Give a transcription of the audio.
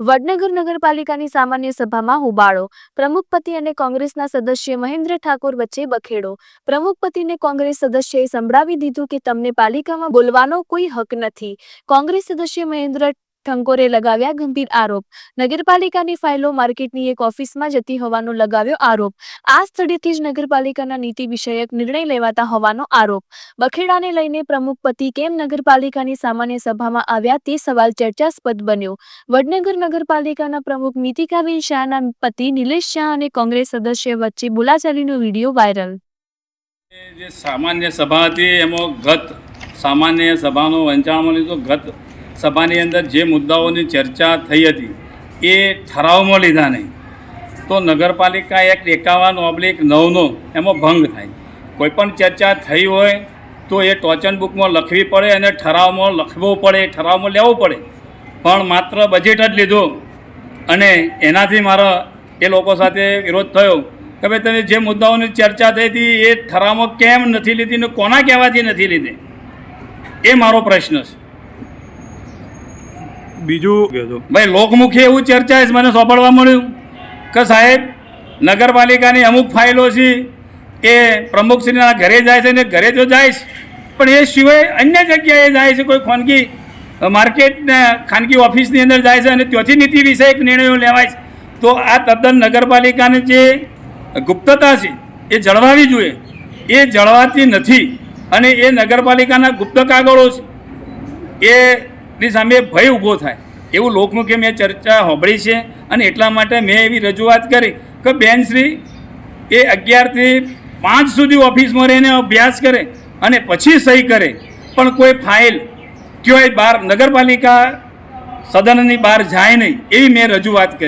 વડનગર નગરપાલિકાની સામાન્ય સભામાં હોબાળો. પ્રમુખપતિ અને કોંગ્રેસના સદસ્ય મહેન્દ્ર ઠાકોર વચ્ચે બખેડો. પ્રમુખપતિને કોંગ્રેસ સદસ્યએ સંભળાવી દીધું કે તમને પાલિકામાં બોલવાનો કોઈ હક નથી. કોંગ્રેસ સદસ્ય મહેન્દ્ર ઠંકોરે લગાવ્યા ગંભીર આરોપ. નગરપાલિકાની ફાઇલો માર્કેટની એક ઓફિસમાં જતી હોવાનો લગાવ્યો આરોપ. આ સ્થળેથી જ નગરપાલિકાના નીતિ વિષયક નિર્ણય લેવાતા હોવાનો આરોપ. બખેડાને લઈને પ્રમુખપતિ કેમ નગરપાલિકાની સામાન્ય સભામાં આવ્યા તે સવાલ ચર્ચાસ્પદ બન્યો. વડનગર નગરપાલિકાના પ્રમુખ નીતિકાબેન શાહના પતિ નિલેશ શાહ અને કોંગ્રેસ સદસ્ય વચ્ચે બોલાચાલીનો વીડિયો વાયરલ. જે સામાન્ય સભા હતી, એમાં ગત સામાન્ય સભાનો વંચાણમાં લીધો. ગત સભાની અંદર જે મુદ્દાઓની ચર્ચા થઈ હતી, એ ઠરાવમાં લીધા નહીં. તો નગરપાલિકા એક્ટ એકાવન ઓબ્લિક નવનો એમાં ભંગ થાય. કોઈ પણ ચર્ચા થઈ હોય તો એ ટોચન બુકમાં લખવી પડે અને ઠરાવમાં લખવો પડે, ઠરાવમાં લેવો પડે. પણ માત્ર બજેટ જ લીધો અને એનાથી મારા એ લોકો સાથે વિરોધ થયો કે ભાઈ તમે જે મુદ્દાઓની ચર્ચા થઈ હતી એ ઠરાવમાં કેમ નથી લીધી ને કોના કહેવાથી નથી લીધી? એ મારો પ્રશ્ન છે. બીજું ભાઈ લોકમુખી એવું ચર્ચા છે મને સાંભળવા મળ્યું કે સાહેબ નગરપાલિકાની અમુક ફાઇલો છે એ પ્રમુખશ્રીના ઘરે જાય છે ને ઘરે તો જાય છે પણ એ સિવાય અન્ય જગ્યાએ જાય છે કોઈ ખાનગી માર્કેટને ખાનગી ઓફિસની અંદર જાય છે અને ત્યાંથી નીતિ વિષયક નિર્ણયો લેવાય છે. તો આ તદ્દન નગરપાલિકાની જે ગુપ્તતા છે એ જળવાવી જોઈએ. એ જળવાતી નથી અને એ નગરપાલિકાના ગુપ્ત કાગળો છે. એની સામે ભય ઊભો થાય. એવું લોકમુખે મેં ચર્ચા હોંભળી છે અને એટલા માટે મેં એવી રજૂઆત કરી કે બેનશ્રી એ અગિયારથી પાંચ સુધી ઓફિસમાં રહીને અભ્યાસ કરે અને પછી સહી કરે. પણ કોઈ ફાઇલ ક્યોય બહાર નગરપાલિકા સદનની બહાર જાય નહીં. એવી મેં રજૂઆત કરી.